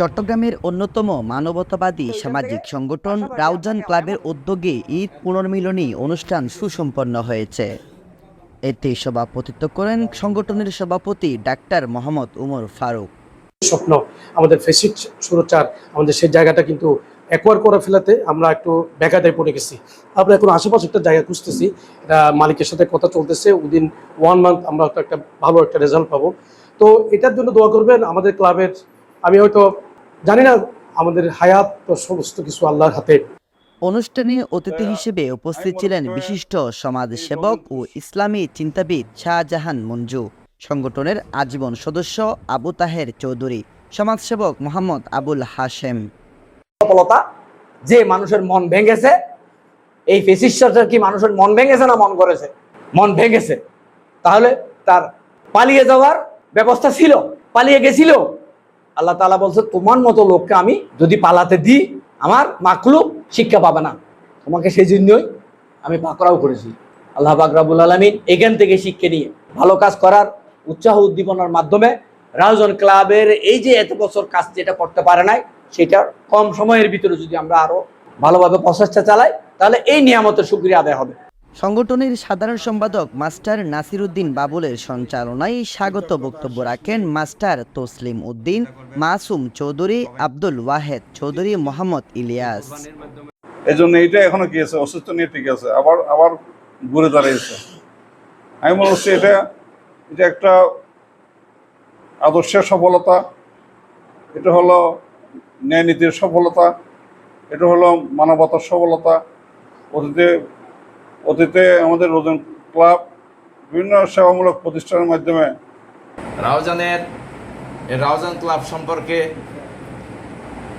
চট্টগ্রামের অন্যতম মানবতাবাদী সামাজিক সংগঠন রাউজান ক্লাবের উদ্যোগে ঈদ পুনর্মিলনী অনুষ্ঠান সুসম্পন্ন হয়েছে। এতে সভাপতিত্ব করেন সংগঠনের সভাপতি ডাক্তার মোহাম্মদ উমর ফারুক। স্বপ্ন আমাদের ফেসিক সুরক্ষার আমাদের সেই জায়গাটা কিন্তু একোয়ার করে ফেলাতে আমরা একটু বেকাদায় পড়ে গেছি। আমরা এখন আশেপাশে একটা জায়গা খুঁজতেছি এটা মালিকের সাথে কথা চলতেছে উইদিন ওয়ান মান্থ আমরা হয়তো একটা ভালো একটা রেজাল্ট পাবো। তো এটার জন্য দোয়া করবেন আমাদের ক্লাবের আমি হয়তো জানি না আমাদের হায়াত তো সমস্ত কিছু আল্লাহর হাতে। অনুষ্ঠানে অতিথি হিসেবে উপস্থিত ছিলেন বিশিষ্ট সমাজসেবক ও ইসলামী চিন্তাবিদ শাহজাহান মঞ্জু। সংগঠনের আজীবন সদস্য আবু তাহের চৌধুরী সমাজসেবক মোহাম্মদ আবুল হাশেম। সফলতা যে মানুষের মন ভেঙেছে এই ফেসিস কি মানুষের মন ভেঙেছে না মন করেছে? মন ভেঙেছে। তাহলে তার পালিয়ে যাওয়ার ব্যবস্থা ছিল পালিয়ে গেছিল। আল্লাহ তালা বলছে, তোমার মতো লোককে আমি যদি পালাতে দিই, আমার মাকলুক শিক্ষা পাবে না। তোমাকে সেই জন্যই আমি পাকড়াও করেছি। আল্লাহ বাকরাবুল আলমিন এখান থেকে শিক্ষা নিয়ে ভালো কাজ করার উৎসাহ উদ্দীপনার মাধ্যমে রাউজন ক্লাবের এই যে এত বছর কাজ যেটা করতে পারে নাই, সেটা কম সময়ের ভিতরে যদি আমরা আরও ভালোভাবে প্রচেষ্টা চালাই, তাহলে এই নিয়ামতের সুক্রিয়া আদায় হবে। সংগঠনের সাধারণ সম্পাদক মাস্টার নাসির উদ্দিন বাবুলের সঞ্চালনায় স্বাগত বক্তব্য রাখেন মাস্টার তসলিম উদ্দিন, মাসুম চৌধুরী, আব্দুল ওয়াহেদ চৌধুরী, মোহাম্মদ ইলিয়াস। এই জন্য এইটা এখনও কি আছে? অসুস্থ নিয়ে ঠিক আছে। আবার আবার ঘুরে দাঁড়িয়েছে। আমি মনে হচ্ছে এটা এটা একটা আদর্শের সফলতা। এটা হলো ন্যায় নীতির সফলতা। এটা হলো মানবতার সফলতা। অতীতে অতীতে আমাদের রোজন ক্লাব বিভিন্ন সেবামূলক প্রতিষ্ঠানের মাধ্যমে রাউজানের রাউজান ক্লাব সম্পর্কে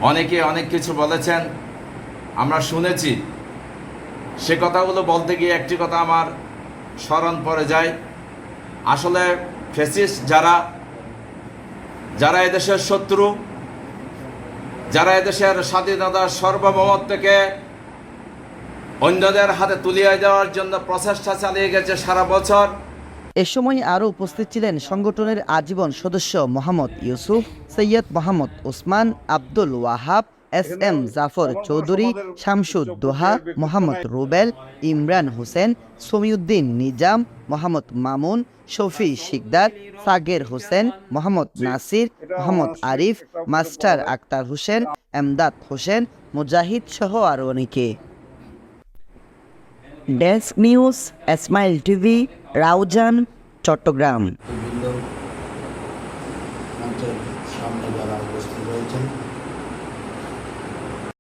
অনেকে অনেক কিছু বলেছেন, আমরা শুনেছি। সে কথাগুলো বলতে গিয়ে একটি কথা আমার স্মরণ পড়ে যায়। আসলে ফেসিস যারা যারা এদেশের শত্রু, যারা এদেশের স্বাধীনতার সার্বভৌমত্বকে অন্যদের হাতে তুলিয়ে দেওয়ার জন্য প্রচেষ্টা চালিয়ে গেছে সারা বছর। এ সময় আরও উপস্থিত ছিলেন সংগঠনের আজীবন সদস্য Mohammad Yusuf, Syed Mohammad Osman, Abdul Wahab, S M Jafar Chowdhury, Shamsud Doha, Mohammad Rubel, Imran Hossain, Samiuddin Nizam, Mohammad Mamun, Shafi Sikder, Sager Hossain, Mohammad Nasir, Mohammad Arif, master Akhtar Hossain, Emdad Hossain, Mujahid সহ আরও অনেকে। Desk news smile TV Raozan Chattogram সামনে যারা উপস্থিত রয়েছেন